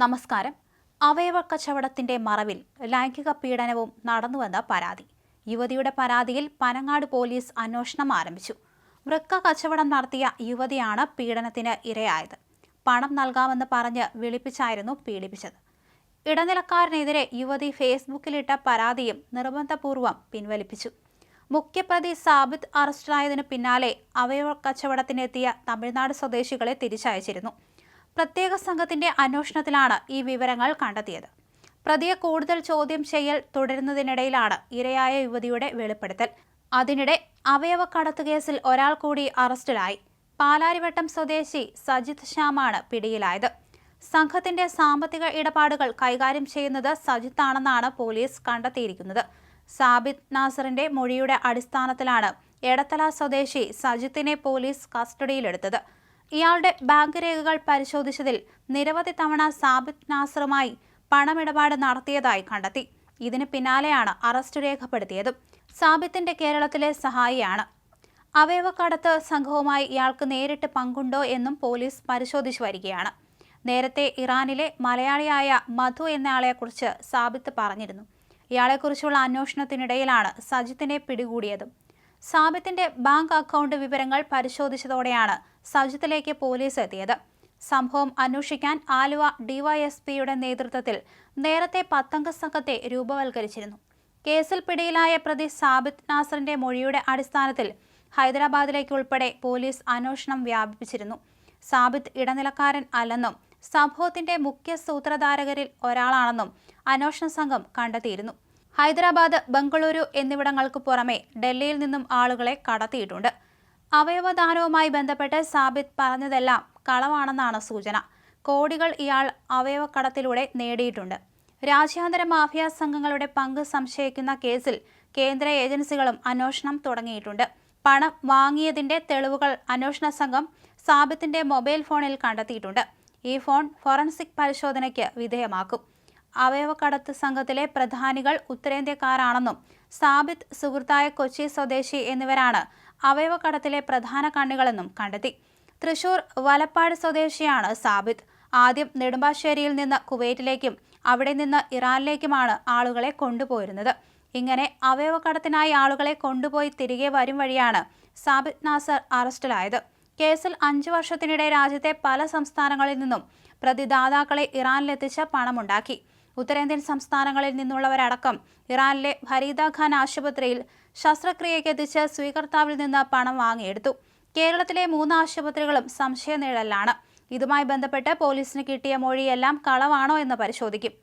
നമസ്കാരം. അവയവ കച്ചവടത്തിന്റെ മറവിൽ ലൈംഗിക പീഡനവും നടന്നുവെന്ന പരാതി. യുവതിയുടെ പരാതിയിൽ പനങ്ങാട് പോലീസ് അന്വേഷണം ആരംഭിച്ചു. വൃക്ക കച്ചവടം നടത്തിയ യുവതിയാണ് പീഡനത്തിന് ഇരയായത്. പണം നൽകാമെന്ന് പറഞ്ഞ് വിളിപ്പിച്ചായിരുന്നു പീഡിപ്പിച്ചത്. ഇടനിലക്കാരനെതിരെ യുവതി ഫേസ്ബുക്കിലിട്ട പരാതിയും നിർബന്ധപൂർവം പിൻവലിപ്പിച്ചു. മുഖ്യപ്രതി സാബിത്ത് അറസ്റ്റിലായതിനു പിന്നാലെ അവയവ കച്ചവടത്തിനെത്തിയ തമിഴ്നാട് സ്വദേശികളെ തിരിച്ചയച്ചിരുന്നു. പ്രത്യേക സംഘത്തിന്റെ അന്വേഷണത്തിലാണ് ഈ വിവരങ്ങൾ കണ്ടെത്തിയത്. പ്രതിയെ കൂടുതൽ ചോദ്യം ചെയ്യൽ തുടരുന്നതിനിടയിലാണ് ഇരയായ യുവതിയുടെ വെളിപ്പെടുത്തൽ. അതിനിടെ അവയവ കടത്ത് കേസിൽ ഒരാൾ കൂടി അറസ്റ്റിലായി. പാലാരിവട്ടം സ്വദേശി സജിത് ശ്യാമാണ് പിടിയിലായത്. സംഘത്തിന്റെ സാമ്പത്തിക ഇടപാടുകൾ കൈകാര്യം ചെയ്യുന്നത് സജിത്താണെന്നാണ് പോലീസ് കണ്ടെത്തിയിരിക്കുന്നത്. സാബിത് നാസറിന്റെ മൊഴിയുടെ അടിസ്ഥാനത്തിലാണ് എടത്തല സ്വദേശി സജിത്തിനെ പോലീസ് കസ്റ്റഡിയിലെടുത്തത്. ഇയാളുടെ ബാങ്ക് രേഖകൾ പരിശോധിച്ചതിൽ നിരവധി തവണ സാബിത് നാസറുമായി പണമിടപാട് നടത്തിയതായി കണ്ടെത്തി. ഇതിന് പിന്നാലെയാണ് അറസ്റ്റ് രേഖപ്പെടുത്തിയത്. സാബിത്തിന്റെ കേരളത്തിലെ സഹായിയാണ്. അവയവക്കടത്ത് സംഘവുമായി ഇയാൾക്ക് നേരിട്ട് പങ്കുണ്ടോ എന്നും പോലീസ് പരിശോധിച്ചു വരികയാണ്. നേരത്തെ ഇറാനിലെ മലയാളിയായ മധു എന്നയാളെക്കുറിച്ച് സാബിത്ത് പറഞ്ഞിരുന്നു. ഇയാളെക്കുറിച്ചുള്ള അന്വേഷണത്തിനിടയിലാണ് സജിത്തിനെ പിടികൂടിയതും. സാബിത്തിന്റെ ബാങ്ക് അക്കൗണ്ട് വിവരങ്ങൾ പരിശോധിച്ചതോടെയാണ് സജിത്തിലേക്ക് പോലീസ് എത്തിയത്. സംഭവം അന്വേഷിക്കാൻ ആലുവ ഡിവൈഎസ്പിയുടെ നേതൃത്വത്തിൽ നേരത്തെ പത്തംഗ സംഘത്തെ രൂപവൽക്കരിച്ചിരുന്നു. കേസിൽ പിടിയിലായ പ്രതി സാബിത്ത് നാസറിന്റെ മൊഴിയുടെ അടിസ്ഥാനത്തിൽ ഹൈദരാബാദിലേക്ക് ഉൾപ്പെടെ പോലീസ് അന്വേഷണം വ്യാപിപ്പിച്ചിരുന്നു. സാബിത് ഇടനിലക്കാരൻ അല്ലെന്നും സംഭവത്തിന്റെ മുഖ്യ സൂത്രധാരകരിൽ ഒരാളാണെന്നും അന്വേഷണ സംഘം കണ്ടെത്തിയിരുന്നു. ഹൈദരാബാദ് ബംഗളൂരു എന്നിവിടങ്ങൾക്ക് പുറമെ ഡൽഹിയിൽ നിന്നും ആളുകളെ കടത്തിയിട്ടുണ്ട്. അവയവദാനവുമായി ബന്ധപ്പെട്ട് സാബിത് പറഞ്ഞതെല്ലാം കളവാണെന്നാണ് സൂചന. കോടികൾ ഇയാൾ അവയവക്കടത്തിലൂടെ നേടിയിട്ടുണ്ട്. രാജ്യാന്തര മാഫിയ സംഘങ്ങളുടെ പങ്ക് സംശയിക്കുന്ന കേസിൽ കേന്ദ്ര ഏജൻസികളും അന്വേഷണം തുടങ്ങിയിട്ടുണ്ട്. പണം വാങ്ങിയതിന്റെ തെളിവുകൾ അന്വേഷണ സംഘം സാബിത്തിന്റെ മൊബൈൽ ഫോണിൽ കണ്ടെത്തിയിട്ടുണ്ട്. ഈ ഫോൺ ഫോറൻസിക് പരിശോധനയ്ക്ക് വിധേയമാക്കും. അവയവക്കടത്ത് സംഘത്തിലെ പ്രധാനികൾ ഉത്തരേന്ത്യക്കാരാണെന്നും സാബിത്ത് സുഹൃത്തായ കൊച്ചി സ്വദേശി എന്നിവരാണ് അവയവക്കടത്തിലെ പ്രധാന കണ്ണികളെന്നും കണ്ടെത്തി. തൃശൂർ വലപ്പാട് സ്വദേശിയാണ് സാബിത്ത് ആദ്യം നെടുമ്പാശ്ശേരിയിൽ നിന്ന് കുവൈറ്റിലേക്കും അവിടെ നിന്ന് ഇറാനിലേക്കുമാണ് ആളുകളെ കൊണ്ടുപോയിരുന്നത്. ഇങ്ങനെ അവയവക്കടത്തിനായി ആളുകളെ കൊണ്ടുപോയി തിരികെ വരും വഴിയാണ് സാബിത് നാസർ അറസ്റ്റിലായത്. കേസിൽ അഞ്ചു വർഷത്തിനിടെ രാജ്യത്തെ പല സംസ്ഥാനങ്ങളിൽ നിന്നും പ്രതിദാതാക്കളെ ഇറാനിലെത്തിച്ച് പണമുണ്ടാക്കി. ഉത്തരേന്ത്യൻ സംസ്ഥാനങ്ങളിൽ നിന്നുള്ളവരടക്കം ഇറാനിലെ ഫരീദ ഖാൻ ആശുപത്രിയിൽ ശസ്ത്രക്രിയയ്ക്ക് എത്തിച്ച് സ്വീകർത്താവിൽ നിന്ന് പണം വാങ്ങിയെടുത്തു. കേരളത്തിലെ മൂന്ന് ആശുപത്രികളും സംശയ നിഴലിലാണ് ഇതുമായി ബന്ധപ്പെട്ട് പോലീസിന് കിട്ടിയ മൊഴിയെല്ലാം കളവാണോ എന്ന് പരിശോധിക്കും.